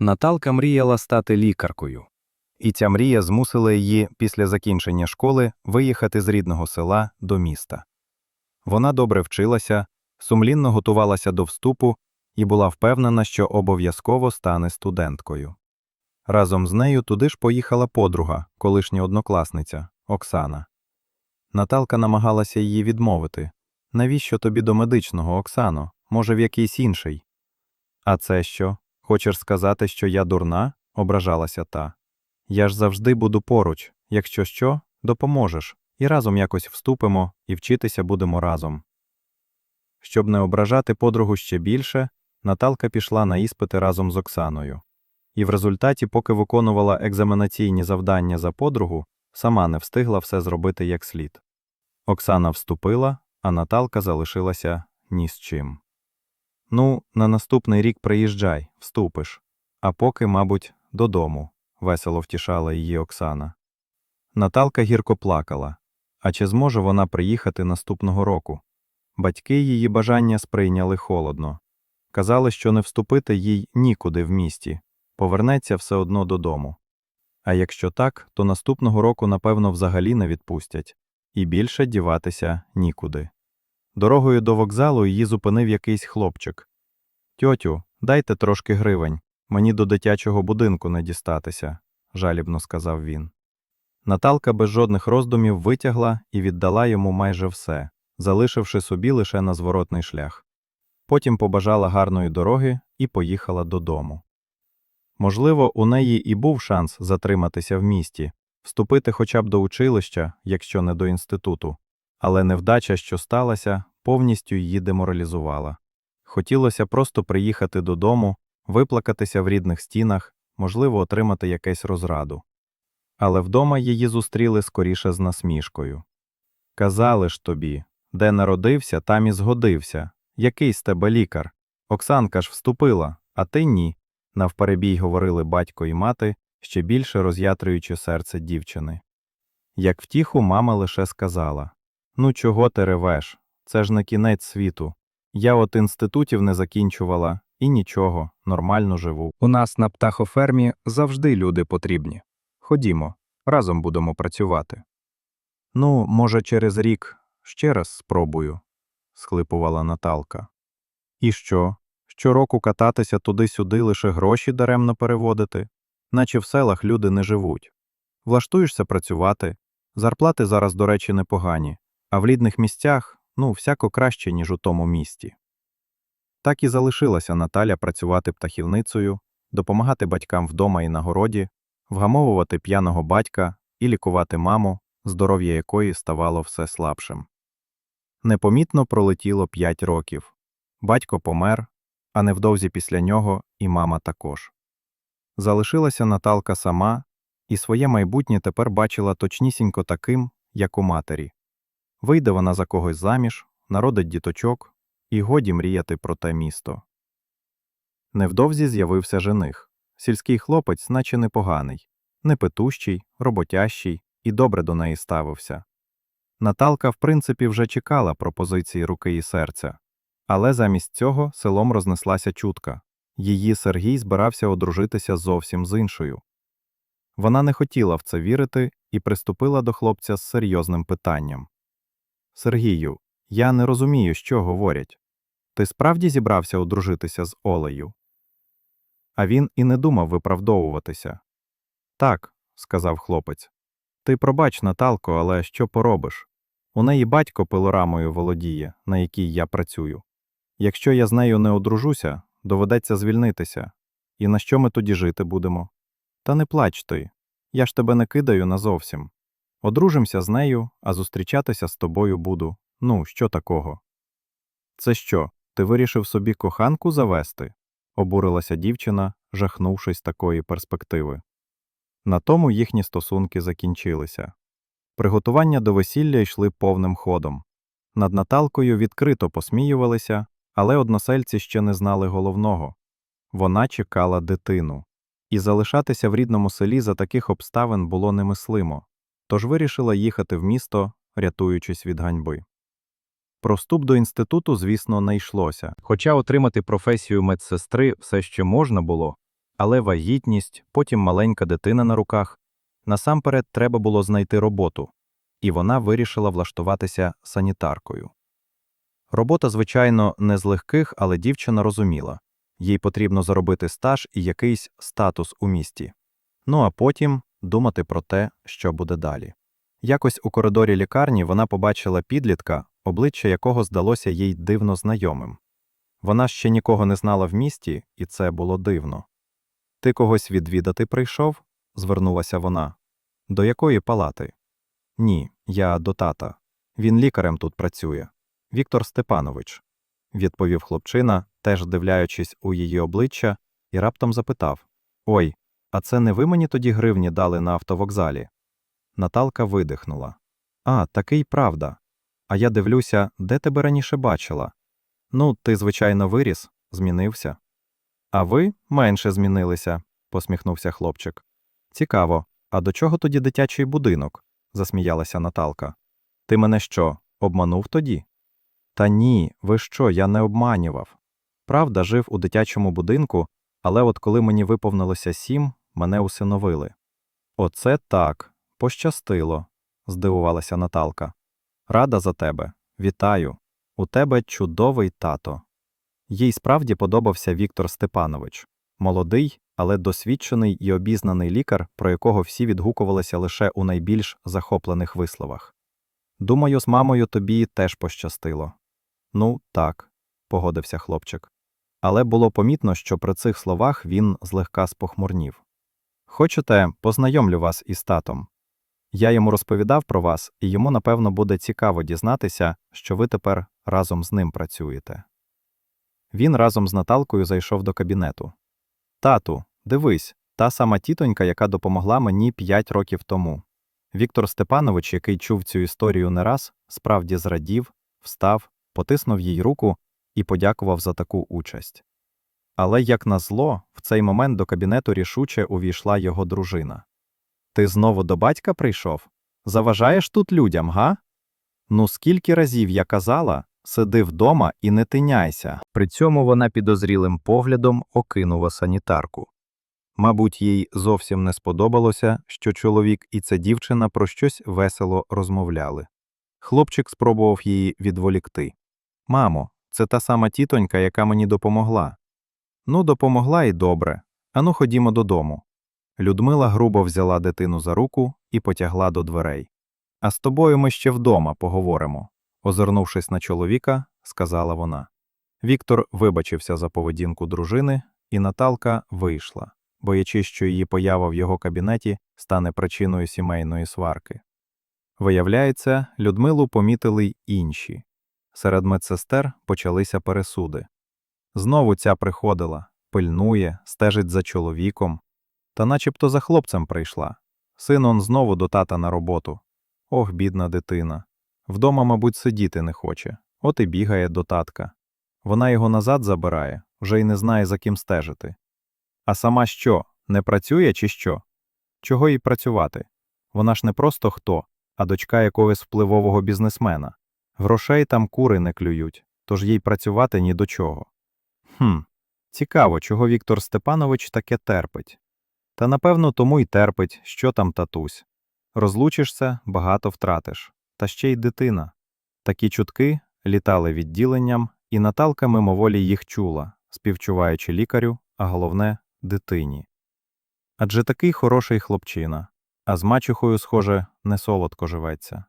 Наталка мріяла стати лікаркою. І ця мрія змусила її після закінчення школи виїхати з рідного села до міста. Вона добре вчилася, сумлінно готувалася до вступу і була впевнена, що обов'язково стане студенткою. Разом з нею туди ж поїхала подруга, колишня однокласниця Оксана. Наталка намагалася її відмовити. Навіщо тобі до медичного, Оксано? Може, в якийсь інший? А це що? Хочеш сказати, що я дурна? ображалася та. Я ж завжди буду поруч. Якщо що, допоможеш, і разом якось вступимо, і вчитися будемо разом. Щоб не ображати подругу ще більше, Наталка пішла на іспити разом з Оксаною. І в результаті, поки виконувала екзаменаційні завдання за подругу, сама не встигла все зробити як слід. Оксана вступила, а Наталка залишилася ні з чим. Ну, на наступний рік приїжджай, вступиш. А поки, мабуть, додому, весело втішала її Оксана. Наталка гірко плакала. А чи зможе вона приїхати наступного року? Батьки її бажання сприйняли холодно. Казали, що не вступити їй нікуди в місті, повернеться все одно додому. А якщо так, то наступного року, напевно, взагалі не відпустять, і більше діватися нікуди. Дорогою до вокзалу її зупинив якийсь хлопчик. Тьотю, дайте трошки гривень, мені до дитячого будинку не дістатися, жалібно сказав він. Наталка без жодних роздумів витягла і віддала йому майже все, залишивши собі лише на зворотний шлях. Потім побажала гарної дороги і поїхала додому. Можливо, у неї і був шанс затриматися в місті, вступити хоча б до училища, якщо не до інституту, але невдача, що сталася, повністю її деморалізувала. Хотілося просто приїхати додому, виплакатися в рідних стінах, можливо, отримати якесь розраду. Але вдома її зустріли скоріше з насмішкою. Казали ж тобі, де народився, там і згодився. Який з тебе лікар? Оксанка ж вступила, а ти ні. Навперебій говорили батько і мати, ще більше роз'ятрюючи серце дівчини. Як втіху, мама лише сказала Ну, чого ти ревеш? Це ж не кінець світу. Я от інститутів не закінчувала, і нічого, нормально живу. У нас на птахофермі завжди люди потрібні. Ходімо, разом будемо працювати. Ну, може, через рік ще раз спробую, схлипувала Наталка. І що? Щороку кататися туди-сюди лише гроші даремно переводити, наче в селах люди не живуть. Влаштуєшся працювати, зарплати зараз, до речі, непогані, а в рідних місцях, ну, всяко краще, ніж у тому місті. Так і залишилася Наталя працювати птахівницею, допомагати батькам вдома і на городі, вгамовувати п'яного батька і лікувати маму, здоров'я якої ставало все слабшим. Непомітно пролетіло п'ять років. Батько помер, а невдовзі після нього і мама також. Залишилася Наталка сама, і своє майбутнє тепер бачила точнісінько таким, як у матері. Вийде вона за когось заміж, народить діточок, і годі мріяти про те місто. Невдовзі з'явився жених. Сільський хлопець, наче непоганий, непетущий, роботящий і добре до неї ставився. Наталка, в принципі, вже чекала пропозиції руки і серця. Але замість цього селом рознеслася чутка її Сергій збирався одружитися зовсім з іншою. Вона не хотіла в це вірити і приступила до хлопця з серйозним питанням Сергію, я не розумію, що говорять. Ти справді зібрався одружитися з Олею? А він і не думав виправдовуватися. Так, сказав хлопець. Ти пробач, Наталко, але що поробиш? У неї батько пилорамою володіє, на якій я працюю. Якщо я з нею не одружуся, доведеться звільнитися. І на що ми тоді жити будемо? Та не плач ти. Я ж тебе не кидаю назовсім. Одружимося з нею, а зустрічатися з тобою буду. Ну, що такого? Це що, ти вирішив собі коханку завести? обурилася дівчина, жахнувшись такої перспективи. На тому їхні стосунки закінчилися. Приготування до весілля йшли повним ходом. Над Наталкою відкрито посміювалися, але односельці ще не знали головного вона чекала дитину, і залишатися в рідному селі за таких обставин було немислимо, тож вирішила їхати в місто, рятуючись від ганьби. Про вступ до інституту, звісно, не йшлося. Хоча отримати професію медсестри все ще можна було, Але вагітність, потім маленька дитина на руках. Насамперед треба було знайти роботу, і вона вирішила влаштуватися санітаркою. Робота, звичайно, не з легких, але дівчина розуміла їй потрібно заробити стаж і якийсь статус у місті. Ну а потім думати про те, що буде далі. Якось у коридорі лікарні вона побачила підлітка, обличчя якого здалося їй дивно знайомим. Вона ще нікого не знала в місті, і це було дивно. Ти когось відвідати прийшов? звернулася вона. До якої палати? Ні, я до тата. Він лікарем тут працює. Віктор Степанович, відповів хлопчина, теж дивляючись у її обличчя, і раптом запитав Ой, а це не ви мені тоді гривні дали на автовокзалі? Наталка видихнула. А, такий правда. А я дивлюся, де тебе раніше бачила? Ну, ти, звичайно, виріс, змінився. А ви менше змінилися, посміхнувся хлопчик. Цікаво, а до чого тоді дитячий будинок? засміялася Наталка. Ти мене що, обманув тоді? Та ні, ви що, я не обманював. Правда, жив у дитячому будинку, але от коли мені виповнилося сім, мене усиновили. Оце так, пощастило, здивувалася Наталка. Рада за тебе, вітаю. У тебе чудовий тато. Їй справді подобався Віктор Степанович, молодий, але досвідчений і обізнаний лікар, про якого всі відгукувалися лише у найбільш захоплених висловах. Думаю, з мамою тобі теж пощастило. Ну, так, погодився хлопчик. Але було помітно, що при цих словах він злегка спохмурнів. Хочете, познайомлю вас із татом. Я йому розповідав про вас, і йому, напевно, буде цікаво дізнатися, що ви тепер разом з ним працюєте. Він разом з Наталкою зайшов до кабінету. Тату, дивись, та сама тітонька, яка допомогла мені п'ять років тому. Віктор Степанович, який чув цю історію не раз, справді зрадів, встав, потиснув їй руку і подякував за таку участь. Але, як назло, в цей момент до кабінету рішуче увійшла його дружина. Ти знову до батька прийшов? Заважаєш тут людям, га? Ну, скільки разів я казала, сиди вдома і не тиняйся. При цьому вона підозрілим поглядом окинула санітарку. Мабуть, їй зовсім не сподобалося, що чоловік і ця дівчина про щось весело розмовляли. Хлопчик спробував її відволікти. Мамо, це та сама тітонька, яка мені допомогла. Ну, допомогла і добре. Ану, ходімо додому. Людмила грубо взяла дитину за руку і потягла до дверей. А з тобою ми ще вдома поговоримо. Озирнувшись на чоловіка, сказала вона. Віктор вибачився за поведінку дружини, і Наталка вийшла, боячись, що її поява в його кабінеті стане причиною сімейної сварки. Виявляється, Людмилу помітили й інші. Серед медсестер почалися пересуди. Знову ця приходила, пильнує, стежить за чоловіком, та начебто за хлопцем прийшла. Син он знову до тата на роботу. Ох, бідна дитина. Вдома, мабуть, сидіти не хоче, от і бігає до татка. Вона його назад забирає, вже й не знає, за ким стежити. А сама що, не працює чи що? Чого їй працювати? Вона ж не просто хто, а дочка якогось впливового бізнесмена. Грошей там кури не клюють, тож їй працювати ні до чого. Хм, цікаво, чого Віктор Степанович таке терпить. Та напевно тому й терпить, що там татусь. Розлучишся, багато втратиш. Та ще й дитина. Такі чутки літали відділенням, і Наталка мимоволі їх чула, співчуваючи лікарю, а головне дитині. Адже такий хороший хлопчина, а з мачухою, схоже, не солодко живеться.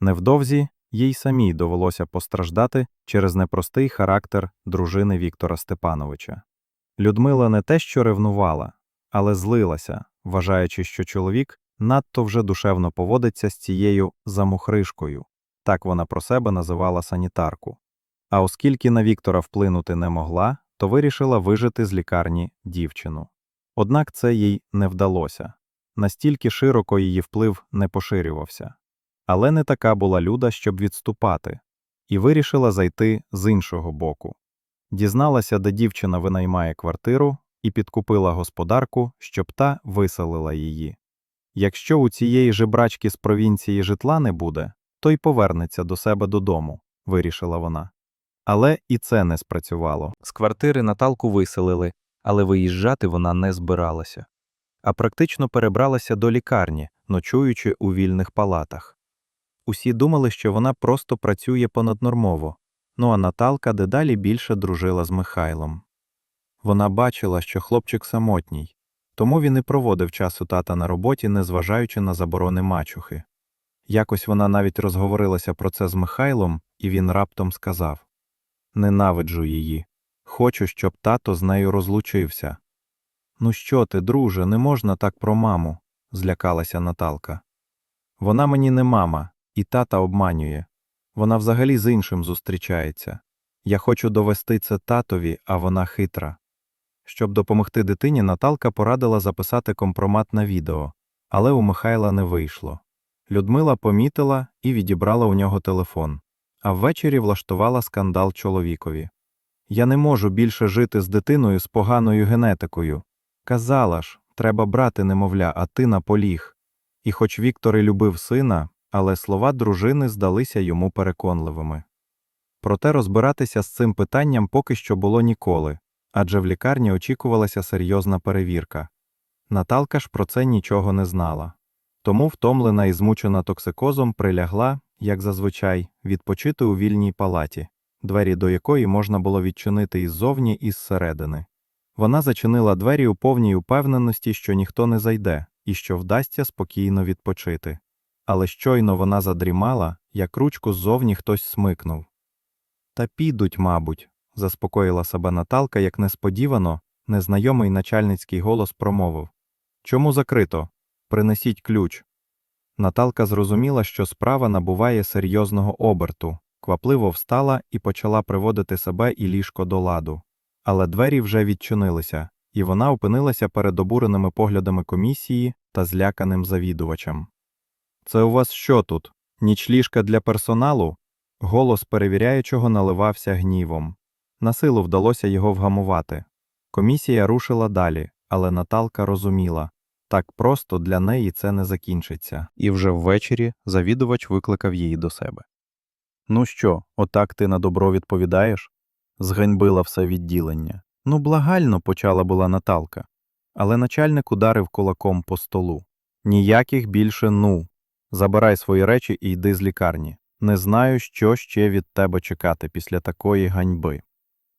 Невдовзі їй самій довелося постраждати через непростий характер дружини Віктора Степановича. Людмила не те що ревнувала, але злилася, вважаючи, що чоловік надто вже душевно поводиться з цією замухришкою, так вона про себе називала санітарку. А оскільки на Віктора вплинути не могла, то вирішила вижити з лікарні дівчину. Однак це їй не вдалося. Настільки широко її вплив не поширювався. Але не така була люда, щоб відступати, і вирішила зайти з іншого боку. Дізналася, де дівчина винаймає квартиру, і підкупила господарку, щоб та виселила її. Якщо у цієї жебрачки з провінції житла не буде, то й повернеться до себе додому, вирішила вона. Але і це не спрацювало. З квартири Наталку виселили, але виїжджати вона не збиралася, а практично перебралася до лікарні, ночуючи у вільних палатах. Усі думали, що вона просто працює понаднормово, ну а Наталка дедалі більше дружила з Михайлом. Вона бачила, що хлопчик самотній, тому він і проводив час у тата на роботі, незважаючи на заборони мачухи. Якось вона навіть розговорилася про це з Михайлом, і він раптом сказав Ненавиджу її. Хочу, щоб тато з нею розлучився. Ну що ти, друже, не можна так про маму, злякалася Наталка. Вона мені не мама, і тата обманює. Вона взагалі з іншим зустрічається. Я хочу довести це татові, а вона хитра. Щоб допомогти дитині, Наталка порадила записати компромат на відео, але у Михайла не вийшло. Людмила помітила і відібрала у нього телефон, а ввечері влаштувала скандал чоловікові. Я не можу більше жити з дитиною з поганою генетикою. Казала ж, треба брати немовля, а ти наполіг. І хоч Віктор і любив сина, але слова дружини здалися йому переконливими. Проте розбиратися з цим питанням поки що було ніколи, адже в лікарні очікувалася серйозна перевірка. Наталка ж про це нічого не знала. Тому втомлена і змучена токсикозом прилягла, як зазвичай, відпочити у вільній палаті, двері до якої можна було відчинити іззовні і зсередини. Вона зачинила двері у повній упевненості, що ніхто не зайде і що вдасться спокійно відпочити. Але щойно вона задрімала, як ручку ззовні хтось смикнув. Та підуть, мабуть, заспокоїла себе Наталка, як несподівано, незнайомий начальницький голос промовив Чому закрито? Принесіть ключ. Наталка зрозуміла, що справа набуває серйозного оберту, квапливо встала і почала приводити себе і ліжко до ладу. Але двері вже відчинилися, і вона опинилася перед обуреними поглядами комісії та зляканим завідувачем. Це у вас що тут? Нічліжка для персоналу? Голос перевіряючого наливався гнівом. Насилу вдалося його вгамувати. Комісія рушила далі, але Наталка розуміла так просто для неї це не закінчиться. І вже ввечері завідувач викликав її до себе. Ну що, отак ти на добро відповідаєш? Зганьбила все відділення. Ну, благально почала була Наталка. Але начальник ударив кулаком по столу. Ніяких більше ну. Забирай свої речі і йди з лікарні. Не знаю, що ще від тебе чекати після такої ганьби.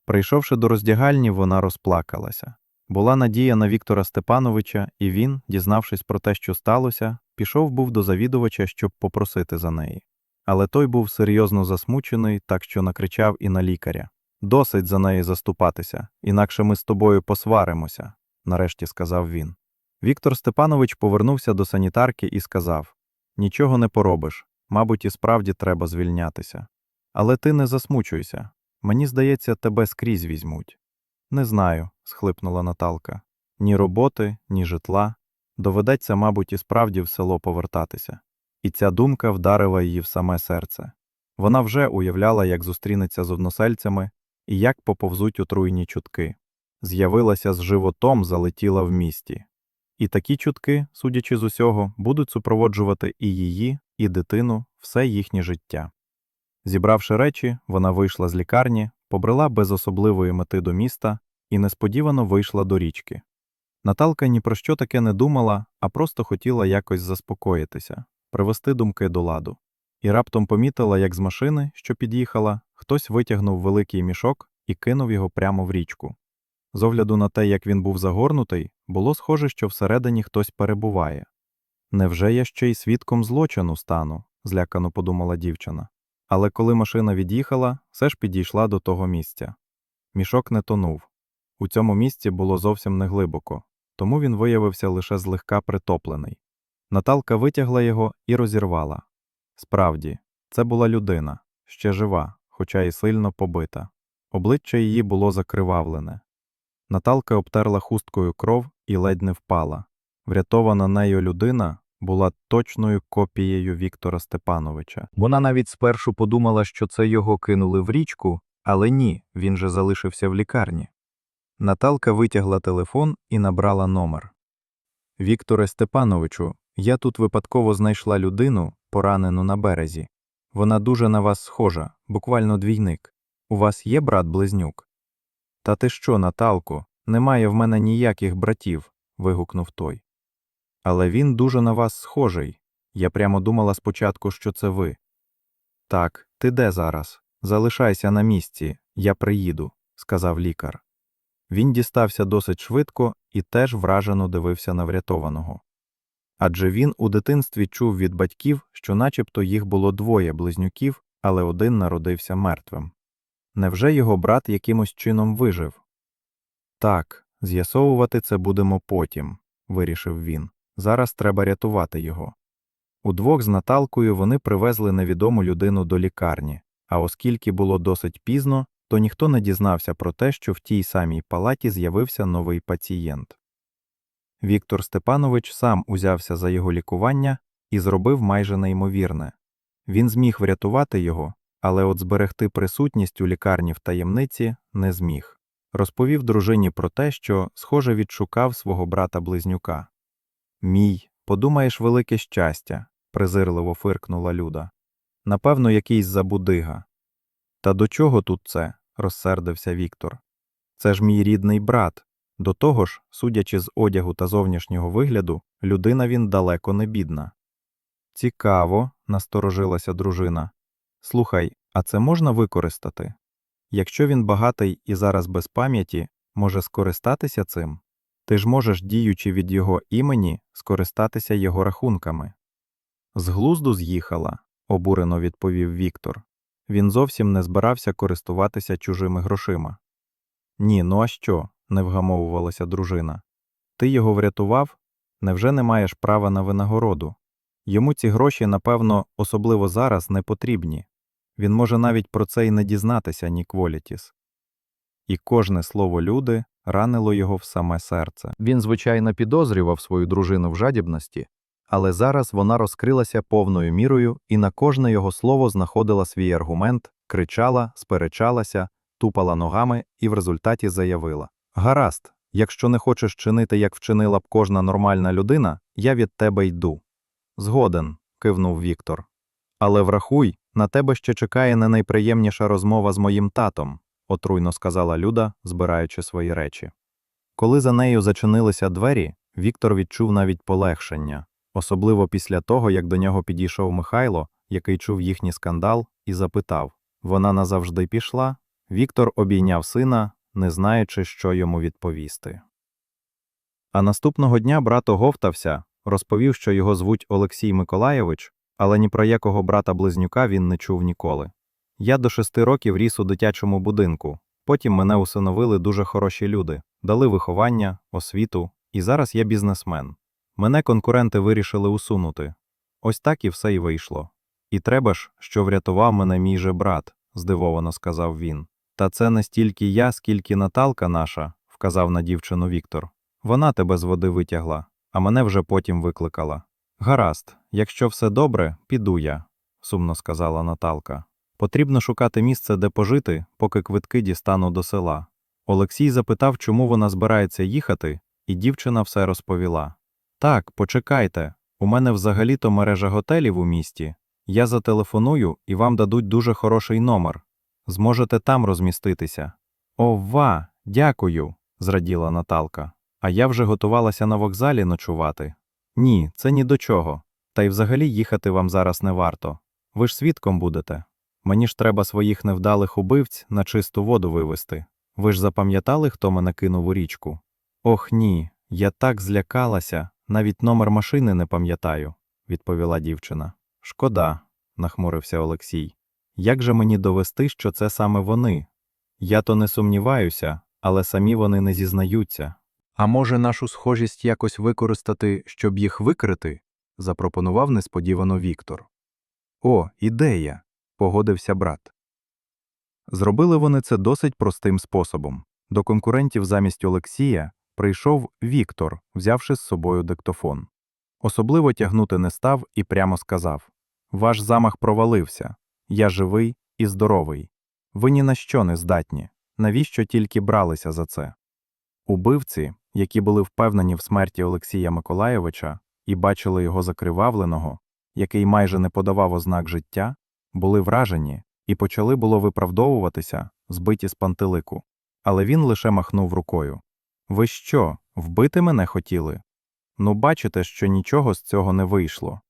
Прийшовши до роздягальні, вона розплакалася. Була надія на Віктора Степановича, і він, дізнавшись про те, що сталося, пішов був до завідувача, щоб попросити за неї. Але той був серйозно засмучений, так що накричав і на лікаря. Досить за неї заступатися, інакше ми з тобою посваримося, нарешті сказав він. Віктор Степанович повернувся до санітарки і сказав Нічого не поробиш, мабуть, і справді треба звільнятися. Але ти не засмучуйся. Мені здається, тебе скрізь візьмуть. Не знаю, схлипнула Наталка. Ні роботи, ні житла. Доведеться, мабуть, і справді в село повертатися. І ця думка вдарила її в саме серце. Вона вже уявляла, як зустрінеться з односельцями і як поповзуть отруйні чутки. З'явилася з животом, залетіла в місті. І такі чутки, судячи з усього, будуть супроводжувати і її, і дитину все їхнє життя. Зібравши речі, вона вийшла з лікарні, побрела без особливої мети до міста і несподівано вийшла до річки. Наталка ні про що таке не думала, а просто хотіла якось заспокоїтися, привести думки до ладу. І раптом помітила, як з машини, що під'їхала, хтось витягнув великий мішок і кинув його прямо в річку. З огляду на те, як він був загорнутий, було схоже, що всередині хтось перебуває. Невже я ще й свідком злочину стану? злякано подумала дівчина. Але коли машина від'їхала, все ж підійшла до того місця. Мішок не тонув. У цьому місці було зовсім неглибоко, тому він виявився лише злегка притоплений. Наталка витягла його і розірвала. Справді, це була людина, ще жива, хоча й сильно побита. Обличчя її було закривавлене. Наталка обтерла хусткою кров і ледь не впала. Врятована нею людина була точною копією Віктора Степановича. Вона навіть спершу подумала, що це його кинули в річку, але ні, він же залишився в лікарні. Наталка витягла телефон і набрала номер. Вікторе Степановичу, я тут випадково знайшла людину, поранену на березі. Вона дуже на вас схожа, буквально двійник. У вас є брат-близнюк? Та ти що, Наталко? Немає в мене ніяких братів, вигукнув той. Але він дуже на вас схожий. Я прямо думала спочатку, що це ви. Так, ти де зараз? Залишайся на місці, я приїду, сказав лікар. Він дістався досить швидко і теж вражено дивився на врятованого. Адже він у дитинстві чув від батьків, що начебто їх було двоє близнюків, але один народився мертвим. Невже його брат якимось чином вижив? Так, з'ясовувати це будемо потім, вирішив він. Зараз треба рятувати його. Удвох з Наталкою вони привезли невідому людину до лікарні, а оскільки було досить пізно, то ніхто не дізнався про те, що в тій самій палаті з'явився новий пацієнт. Віктор Степанович сам узявся за його лікування і зробив майже неймовірне. Він зміг врятувати його, але от зберегти присутність у лікарні в таємниці не зміг. Розповів дружині про те, що, схоже, відшукав свого брата-близнюка. Мій, подумаєш, велике щастя, презирливо фиркнула Люда. Напевно, якийсь забудига. Та до чого тут це? розсердився Віктор. Це ж мій рідний брат. До того ж, судячи з одягу та зовнішнього вигляду, людина він далеко не бідна. Цікаво, насторожилася дружина. Слухай, а це можна використати? Якщо він багатий і зараз без пам'яті, може скористатися цим? Ти ж можеш, діючи від його імені, скористатися його рахунками. З глузду з'їхала, обурено відповів Віктор. Він зовсім не збирався користуватися чужими грошима. Ні, ну а що? не вгамовувалася дружина. Ти його врятував? Невже не маєш права на винагороду? Йому ці гроші, напевно, особливо зараз не потрібні. Він може навіть про це й не дізнатися, Нікволітіс. І кожне слово люди ранило його в саме серце. Він, звичайно, підозрював свою дружину в жадібності, але зараз вона розкрилася повною мірою і на кожне його слово знаходила свій аргумент, кричала, сперечалася, тупала ногами і в результаті заявила: Гаразд, якщо не хочеш чинити, як вчинила б кожна нормальна людина, я від тебе йду. Згоден, кивнув Віктор. Але врахуй, на тебе ще чекає не найприємніша розмова з моїм татом, отруйно сказала Люда, збираючи свої речі. Коли за нею зачинилися двері, Віктор відчув навіть полегшення, особливо після того, як до нього підійшов Михайло, який чув їхній скандал, і запитав вона назавжди пішла. Віктор обійняв сина, не знаючи, що йому відповісти. А наступного дня брат оговтався, розповів, що його звуть Олексій Миколайович, але ні про якого брата-близнюка він не чув ніколи. Я до шести років ріс у дитячому будинку, потім мене усиновили дуже хороші люди, дали виховання, освіту, і зараз я бізнесмен. Мене конкуренти вирішили усунути. Ось так і все й вийшло. І треба ж, що врятував мене мій же брат, здивовано сказав він. Та це не стільки я, скільки Наталка наша, вказав на дівчину Віктор. Вона тебе з води витягла, а мене вже потім викликала. Гаразд, якщо все добре, піду я, сумно сказала Наталка. Потрібно шукати місце, де пожити, поки квитки дістану до села. Олексій запитав, чому вона збирається їхати, і дівчина все розповіла. Так, почекайте, у мене взагалі-то мережа готелів у місті. Я зателефоную і вам дадуть дуже хороший номер. Зможете там розміститися. Ова, дякую, зраділа Наталка. А я вже готувалася на вокзалі ночувати. Ні, це ні до чого. Та й взагалі їхати вам зараз не варто. Ви ж свідком будете. Мені ж треба своїх невдалих убивць на чисту воду вивести. Ви ж запам'ятали, хто мене кинув у річку? Ох ні, я так злякалася, навіть номер машини не пам'ятаю, відповіла дівчина. Шкода, нахмурився Олексій. Як же мені довести, що це саме вони? Я то не сумніваюся, але самі вони не зізнаються. А може, нашу схожість якось використати, щоб їх викрити? запропонував несподівано Віктор. О, ідея, погодився брат. Зробили вони це досить простим способом. До конкурентів замість Олексія прийшов Віктор, взявши з собою диктофон. Особливо тягнути не став і прямо сказав: Ваш замах провалився. Я живий і здоровий. Ви ні на що не здатні. Навіщо тільки бралися за це? Убивці, які були впевнені в смерті Олексія Миколайовича і бачили його закривавленого, який майже не подавав ознак життя, були вражені і почали було виправдовуватися, збиті з пантелику. Але він лише махнув рукою. Ви що, вбити мене хотіли? Ну, бачите, що нічого з цього не вийшло.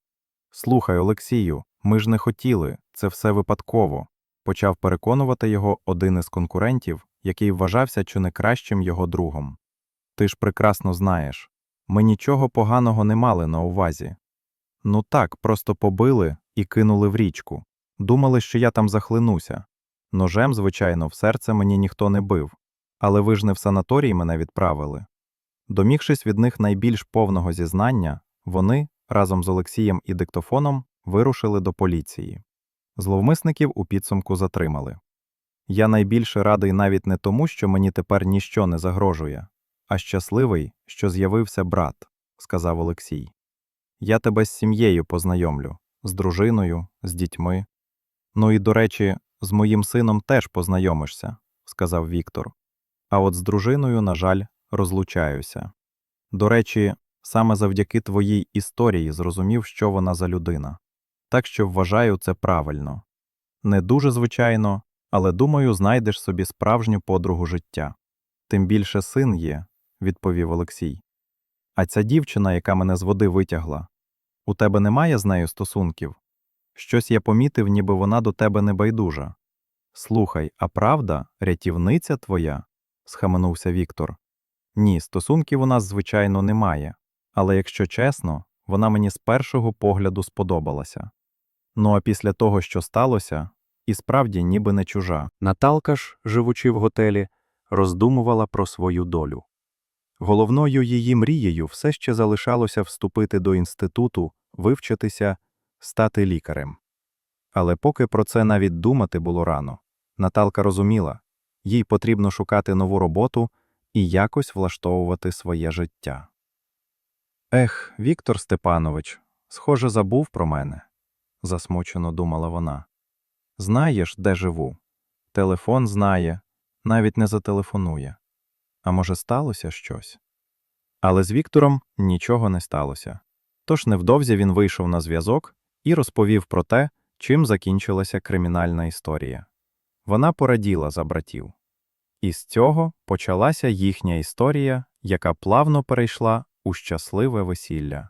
Слухай, Олексію, ми ж не хотіли, це все випадково, почав переконувати його один із конкурентів, який вважався чи не кращим його другом. Ти ж прекрасно знаєш, ми нічого поганого не мали на увазі. Ну так, просто побили і кинули в річку. Думали, що я там захлинуся. Ножем, звичайно, в серце мені ніхто не бив, але ви ж не в санаторій мене відправили. Домігшись від них найбільш повного зізнання, вони, разом з Олексієм і диктофоном, вирушили до поліції. Зловмисників у підсумку затримали. Я найбільше радий навіть не тому, що мені тепер ніщо не загрожує, а щасливий, що з'явився брат, сказав Олексій. Я тебе з сім'єю познайомлю, з дружиною, з дітьми. Ну і, до речі, з моїм сином теж познайомишся, сказав Віктор. А от з дружиною, на жаль, розлучаюся. До речі, саме завдяки твоїй історії зрозумів, що вона за людина. Так що вважаю це правильно. Не дуже звичайно, але думаю, знайдеш собі справжню подругу життя. Тим більше син є, відповів Олексій. А ця дівчина, яка мене з води витягла, у тебе немає з нею стосунків? Щось я помітив, ніби вона до тебе не байдужа. Слухай, а правда, рятівниця твоя? схаменувся Віктор. Ні, стосунків у нас, звичайно, немає, але якщо чесно, вона мені з першого погляду сподобалася. Ну а після того, що сталося, і справді ніби не чужа. Наталка ж, живучи в готелі, роздумувала про свою долю. Головною її мрією все ще залишалося вступити до інституту, вивчитися, стати лікарем. Але поки про це навіть думати було рано, Наталка розуміла, їй потрібно шукати нову роботу і якось влаштовувати своє життя. Ех, Віктор Степанович, схоже, забув про мене, засмучено думала вона. Знаєш, де живу? Телефон знає, навіть не зателефонує. А може, сталося щось? Але з Віктором нічого не сталося. Тож невдовзі він вийшов на зв'язок і розповів про те, чим закінчилася кримінальна історія. Вона пораділа за братів. І з цього почалася їхня історія, яка плавно перейшла у щасливе весілля.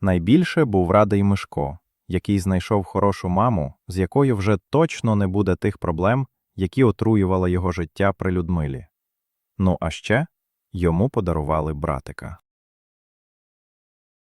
Найбільше був радий Мишко, який знайшов хорошу маму, з якою вже точно не буде тих проблем, які отруювали його життя при Людмилі. Ну а ще йому подарували братика.